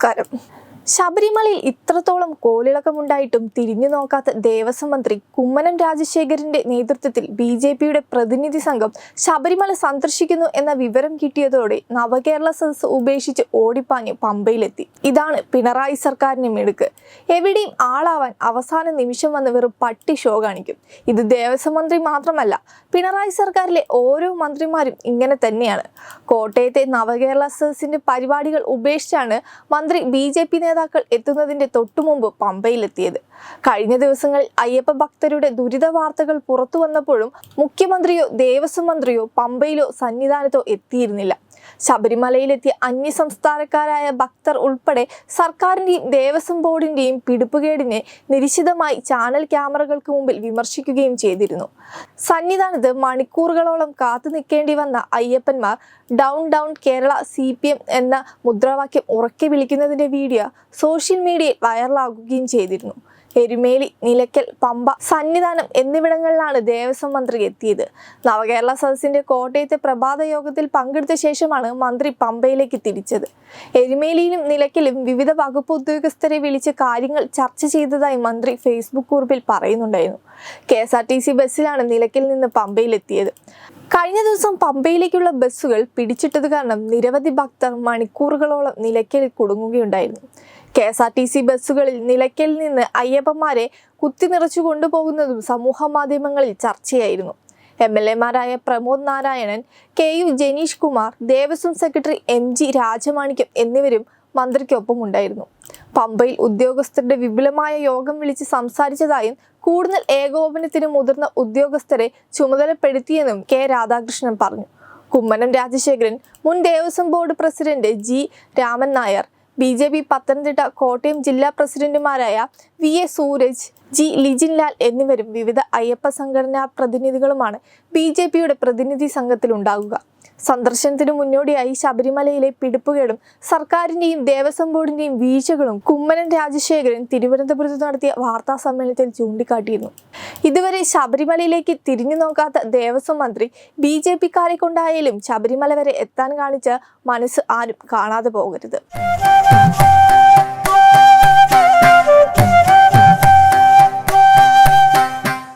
നമസ്കാരം. ശബരിമലയിൽ ഇത്രത്തോളം കോലിളക്കമുണ്ടായിട്ടും തിരിഞ്ഞു നോക്കാത്ത ദേവസ്വം മന്ത്രി കുമ്മനം രാജശേഖരന്റെ നേതൃത്വത്തിൽ ബി ജെ പിയുടെ പ്രതിനിധി സംഘം ശബരിമല സന്ദർശിക്കുന്നു എന്ന വിവരം കിട്ടിയതോടെ നവകേരള സദസ് ഉപേക്ഷിച്ച് ഓടിപ്പാഞ്ഞ് പമ്പയിലെത്തി. ഇതാണ് പിണറായി സർക്കാരിന്റെ മിടുക്ക്. എവിടെയും ആളാവാൻ അവസാന നിമിഷം വന്ന് വെറും പട്ടി ഷോ കാണിക്കും. ഇത് ദേവസ്വം മന്ത്രി മാത്രമല്ല പിണറായി സർക്കാരിലെ ഓരോ മന്ത്രിമാരും ഇങ്ങനെ തന്നെയാണ്. കോട്ടയത്തെ നവകേരള സദസ്സിന്റെ പരിപാടികൾ ഉപേക്ഷിച്ചാണ് മന്ത്രി ബി ജെ പി നേതാക്കൾ എത്തുന്നതിന്റെ തൊട്ടുമുമ്പ് പമ്പയിലെത്തിയത്. കഴിഞ്ഞ ദിവസങ്ങൾ അയ്യപ്പ ഭക്തരുടെ ദുരിത വാർത്തകൾ പുറത്തു വന്നപ്പോഴും മുഖ്യമന്ത്രിയോ ദേവസ്വം മന്ത്രിയോ പമ്പയിലോ സന്നിധാനത്തോ എത്തിയിരുന്നില്ല. ശബരിമലയിലെത്തിയ അന്യസംസ്ഥാനക്കാരായ ഭക്തർ ഉൾപ്പെടെ സർക്കാരിന്റെയും ദേവസ്വം ബോർഡിന്റെയും പിടിപ്പുകേടിനെ നിരീക്ഷിതമായി ചാനൽ ക്യാമറകൾക്ക് മുമ്പിൽ വിമർശിക്കുകയും ചെയ്തിരുന്നു. സന്നിധാനത്ത് മണിക്കൂറുകളോളം കാത്തു നിൽക്കേണ്ടി വന്ന അയ്യപ്പന്മാർ ഡൗൺ ഡൗൺ കേരള സി എന്ന മുദ്രാവാക്യം ഉറക്കെ വിളിക്കുന്നതിന്റെ വീഡിയോ സോഷ്യൽ മീഡിയയിൽ വൈറലാകുകയും ചെയ്തിരുന്നു. എരുമേലി നിലയ്ക്കൽ പമ്പ സന്നിധാനം എന്നിവിടങ്ങളിലാണ് ദേവസ്വം മന്ത്രി എത്തിയത്. നവകേരള സദസ്സിന്റെ കോട്ടയത്തെ പ്രഭാത യോഗത്തിൽ പങ്കെടുത്ത ശേഷമാണ് മന്ത്രി പമ്പയിലേക്ക് തിരിച്ചത്. എരുമേലിയിലും നിലയ്ക്കലും വിവിധ വകുപ്പ് ഉദ്യോഗസ്ഥരെ വിളിച്ച് കാര്യങ്ങൾ ചർച്ച ചെയ്തതായി മന്ത്രി ഫേസ്ബുക്ക് കുറിപ്പിൽ പറയുന്നുണ്ടായിരുന്നു. K S R T C ബസ്സിലാണ് നിലയ്ക്കിൽ നിന്ന് പമ്പയിലെത്തിയത്. കഴിഞ്ഞ ദിവസം പമ്പയിലേക്കുള്ള ബസ്സുകൾ പിടിച്ചിട്ടത് കാരണം നിരവധി ഭക്തർ മണിക്കൂറുകളോളം നിലയ്ക്കലിൽ കുടുങ്ങുകയുണ്ടായിരുന്നു. K S R T C ബസ്സുകളിൽ നിലയ്ക്കൽ നിന്ന് അയ്യപ്പന്മാരെ കുത്തി നിറച്ചു കൊണ്ടുപോകുന്നതും സമൂഹ മാധ്യമങ്ങളിൽ ചർച്ചയായിരുന്നു. M L എമാരായ Pramod Narayanan K U Janeesh Kumar Devaswom secretary M G Rajamanickam എന്നിവരും മന്ത്രിക്കൊപ്പം ഉണ്ടായിരുന്നു പമ്പയിൽ ഉദ്യോഗസ്ഥരുടെ വിപുലമായ യോഗം വിളിച്ച് സംസാരിച്ചതായും കൂടുതൽ ഏകോപനത്തിന് മുതിർന്ന ഉദ്യോഗസ്ഥരെ ചുമതലപ്പെടുത്തിയെന്നും കെ രാധാകൃഷ്ണൻ പറഞ്ഞു. കുമ്മനം രാജശേഖരൻ മുൻ Devaswom board president G Raman Nair B J P Pathanamthitta Kottayam ജില്ലാ പ്രസിഡന്റുമാരായ V A Sooraj G Lijinlal എന്നിവരും വിവിധ അയ്യപ്പ സംഘടനാ പ്രതിനിധികളുമാണ് ബി ജെ പിയുടെ പ്രതിനിധി സംഘത്തിലുണ്ടാകുക സന്ദർശനത്തിനു മുന്നോടിയായി ശബരിമലയിലെ പിടിപ്പുകേടും സർക്കാരിന്റെയും ദേവസ്വം ബോർഡിന്റെയും വീഴ്ചകളും കുമ്മനം രാജശേഖരൻ തിരുവനന്തപുരത്ത് നടത്തിയ വാർത്താ സമ്മേളനത്തിൽ ചൂണ്ടിക്കാട്ടിയിരുന്നു. ഇതുവരെ ശബരിമലയിലേക്ക് തിരിഞ്ഞു നോക്കാത്ത ദേവസ്വം മന്ത്രി ബി ജെ പിക്കാരെ കൊണ്ടായാലും ശബരിമല വരെ എത്താൻ കാണിച്ച മനസ്സ് ആരും കാണാതെ പോകരുത്.